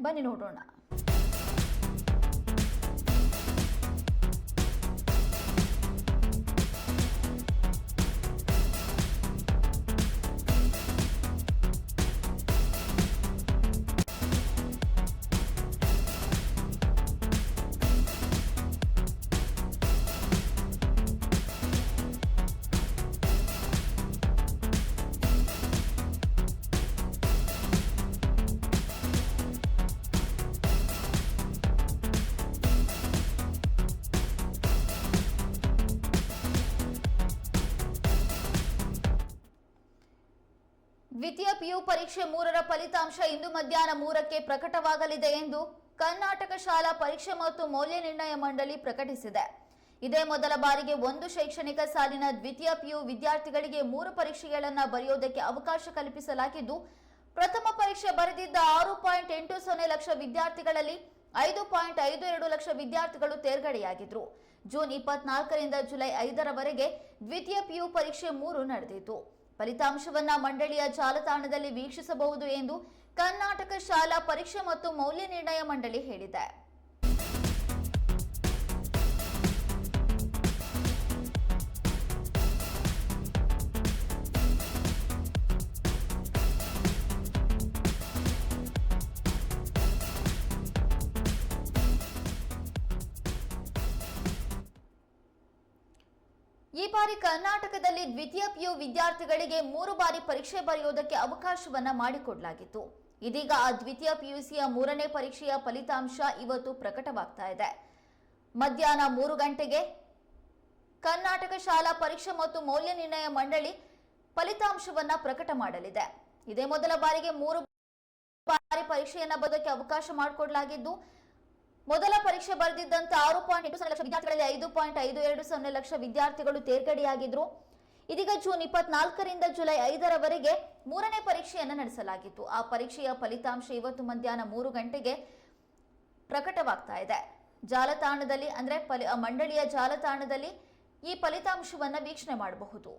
બની નોટોના ದ್ವಿತೀಯ ಪಿಯು ಪರೀಕ್ಷೆ ಮೂರರ ಫಲಿತಾಂಶ ಇಂದು ಮಧ್ಯಾಹ್ನ ಮೂರಕ್ಕೆ ಪ್ರಕಟವಾಗಲಿದೆ ಎಂದು ಕರ್ನಾಟಕ ಶಾಲಾ ಪರೀಕ್ಷೆ ಮತ್ತು ಮೌಲ್ಯ ನಿರ್ಣಯ ಮಂಡಳಿ ಪ್ರಕಟಿಸಿದೆ. ಇದೇ ಮೊದಲ ಬಾರಿಗೆ ಒಂದು ಶೈಕ್ಷಣಿಕ ಸಾಲಿನ ದ್ವಿತೀಯ ಪಿಯು ವಿದ್ಯಾರ್ಥಿಗಳಿಗೆ ಮೂರು ಪರೀಕ್ಷೆಗಳನ್ನು ಬರೆಯೋದಕ್ಕೆ ಅವಕಾಶ ಕಲ್ಪಿಸಲಾಗಿದ್ದು, ಪ್ರಥಮ ಪರೀಕ್ಷೆ ಬರೆದಿದ್ದ ಆರು ಪಾಯಿಂಟ್ ಎಂಟು ಸೊನ್ನೆ ಲಕ್ಷ ವಿದ್ಯಾರ್ಥಿಗಳಲ್ಲಿ ಐದು ಪಾಯಿಂಟ್ ಐದು ಎರಡು ಲಕ್ಷ ವಿದ್ಯಾರ್ಥಿಗಳು ತೇರ್ಗಡೆಯಾಗಿದ್ರು. ಜೂನ್ ಇಪ್ಪತ್ನಾಲ್ಕರಿಂದ ಜುಲೈ ಐದರವರೆಗೆ ದ್ವಿತೀಯ ಪಿಯು ಪರೀಕ್ಷೆ ಮೂರು ನಡೆದಿತ್ತು. ಫಲಿತಾಂಶವನ್ನ ಮಂಡಳಿಯ ಜಾಲತಾಣದಲ್ಲಿ ವೀಕ್ಷಿಸಬಹುದು ಎಂದು ಕರ್ನಾಟಕ ಶಾಲಾ ಪರೀಕ್ಷೆ ಮತ್ತು ಮೌಲ್ಯ ನಿರ್ಣಯ ಮಂಡಳಿ ಹೇಳಿದೆ. ಈ ಬಾರಿ ಕರ್ನಾಟಕದಲ್ಲಿ ದ್ವಿತೀಯ ಪಿಯು ವಿದ್ಯಾರ್ಥಿಗಳಿಗೆ ಮೂರು ಬಾರಿ ಪರೀಕ್ಷೆ ಬರೆಯುವುದಕ್ಕೆ ಅವಕಾಶವನ್ನ ಮಾಡಿಕೊಡಲಾಗಿತ್ತು. ಇದೀಗ ಆ ದ್ವಿತೀಯ ಪಿಯುಸಿಯ ಮೂರನೇ ಪರೀಕ್ಷೆಯ ಫಲಿತಾಂಶ ಇವತ್ತು ಪ್ರಕಟವಾಗ್ತಾ ಇದೆ. ಮಧ್ಯಾಹ್ನ ಮೂರು ಗಂಟೆಗೆ ಕರ್ನಾಟಕ ಶಾಲಾ ಪರೀಕ್ಷೆ ಮತ್ತು ಮೌಲ್ಯ ನಿರ್ಣಯ ಮಂಡಳಿ ಫಲಿತಾಂಶವನ್ನ ಪ್ರಕಟ ಮಾಡಲಿದೆ. ಇದೇ ಮೊದಲ ಬಾರಿಗೆ ಮೂರು ಬಾರಿ ಪರೀಕ್ಷೆಯನ್ನ ಬದಕ್ಕೆ ಅವಕಾಶ ಮಾಡಿಕೊಡಲಾಗಿದ್ದು ಮೊದಲ ಪರೀಕ್ಷೆ ಬರೆದಿದ್ದಂತ ಆರು ಪಾಯಿಂಟ್ ಎಂಟು ಸೊನ್ನೆ ಲಕ್ಷ ವಿದ್ಯಾರ್ಥಿಗಳಲ್ಲಿ ಐದು ಪಾಯಿಂಟ್ ಐದು ಎರಡು ಸೊನ್ನೆ ಲಕ್ಷ ವಿದ್ಯಾರ್ಥಿಗಳು ತೇರ್ಗಡೆಯಾಗಿದ್ರು. ಇದೀಗ ಜೂನ್ ಇಪ್ಪತ್ನಾಲ್ಕರಿಂದ ಜುಲೈ ಐದರವರೆಗೆ ಮೂರನೇ ಪರೀಕ್ಷೆಯನ್ನು ನಡೆಸಲಾಗಿತ್ತು. ಆ ಪರೀಕ್ಷೆಯ ಫಲಿತಾಂಶ ಇವತ್ತು ಮಧ್ಯಾಹ್ನ ಮೂರು ಗಂಟೆಗೆ ಪ್ರಕಟವಾಗ್ತಾ ಇದೆ. ಜಾಲತಾಣದಲ್ಲಿ ಅಂದ್ರೆ ಮಂಡಳಿಯ ಜಾಲತಾಣದಲ್ಲಿ ಈ ಫಲಿತಾಂಶವನ್ನ ವೀಕ್ಷಣೆ ಮಾಡಬಹುದು.